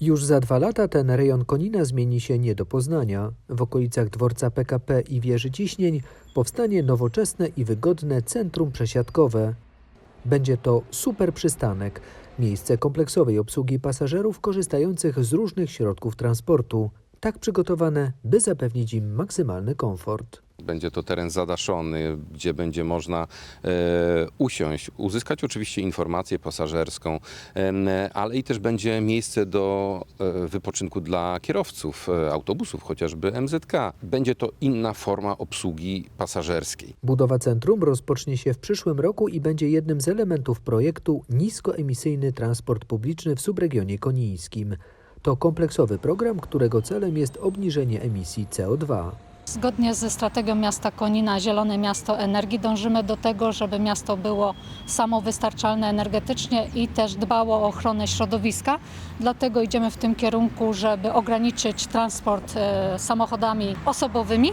Już za dwa lata ten rejon Konina zmieni się nie do poznania. W okolicach dworca PKP i wieży ciśnień powstanie nowoczesne i wygodne centrum przesiadkowe. Będzie to super przystanek, miejsce kompleksowej obsługi pasażerów korzystających z różnych środków transportu, tak przygotowane, by zapewnić im maksymalny komfort. Będzie to teren zadaszony, gdzie będzie można e, usiąść, uzyskać oczywiście informację pasażerską, em, ale i też będzie miejsce do e, wypoczynku dla kierowców e, autobusów, chociażby MZK. Będzie to inna forma obsługi pasażerskiej. Budowa centrum rozpocznie się w przyszłym roku i będzie jednym z elementów projektu Niskoemisyjny transport publiczny w subregionie konińskim. To kompleksowy program, którego celem jest obniżenie emisji CO2. Zgodnie ze strategią miasta Konina Zielone Miasto Energii dążymy do tego, żeby miasto było samowystarczalne energetycznie i też dbało o ochronę środowiska. Dlatego idziemy w tym kierunku, żeby ograniczyć transport e, samochodami osobowymi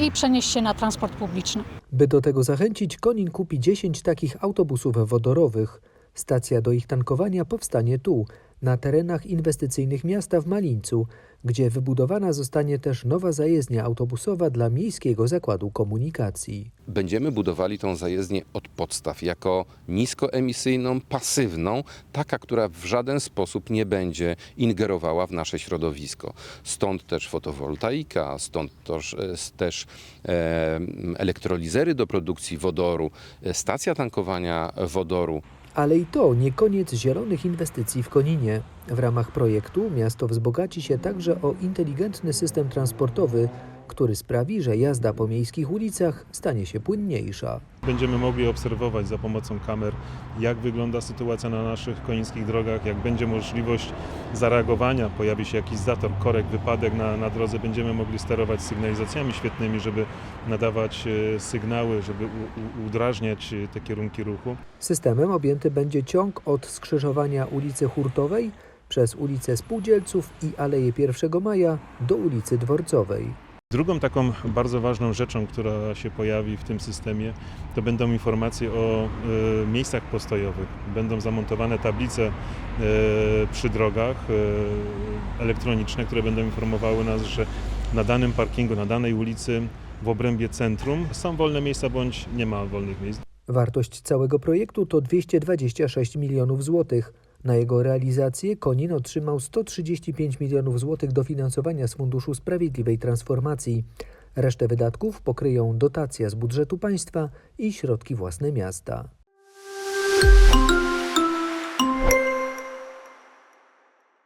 i przenieść się na transport publiczny. By do tego zachęcić, Konin kupi 10 takich autobusów wodorowych. Stacja do ich tankowania powstanie tu, na terenach inwestycyjnych miasta w Malińcu, gdzie wybudowana zostanie też nowa zajezdnia autobusowa dla Miejskiego Zakładu Komunikacji. Będziemy budowali tą zajezdnię od podstaw, jako niskoemisyjną, pasywną, taka, która w żaden sposób nie będzie ingerowała w nasze środowisko. Stąd też fotowoltaika, stąd też, e, też e, elektrolizery do produkcji wodoru, e, stacja tankowania wodoru. Ale i to nie koniec zielonych inwestycji w Koninie. W ramach projektu miasto wzbogaci się także o inteligentny system transportowy, który sprawi, że jazda po miejskich ulicach stanie się płynniejsza. Będziemy mogli obserwować za pomocą kamer, jak wygląda sytuacja na naszych końskich drogach, jak będzie możliwość zareagowania, pojawi się jakiś zator, korek, wypadek na, na drodze, będziemy mogli sterować sygnalizacjami świetnymi, żeby nadawać e, sygnały, żeby u, u, udrażniać e, te kierunki ruchu. Systemem objęty będzie ciąg od skrzyżowania ulicy Hurtowej przez ulicę Spółdzielców i Aleję 1 Maja do ulicy Dworcowej. Drugą taką bardzo ważną rzeczą, która się pojawi w tym systemie, to będą informacje o e, miejscach postojowych. Będą zamontowane tablice e, przy drogach e, elektroniczne, które będą informowały nas, że na danym parkingu, na danej ulicy w obrębie centrum są wolne miejsca bądź nie ma wolnych miejsc. Wartość całego projektu to 226 milionów złotych. Na jego realizację Konin otrzymał 135 milionów złotych dofinansowania z Funduszu Sprawiedliwej Transformacji. Resztę wydatków pokryją dotacja z budżetu państwa i środki własne miasta.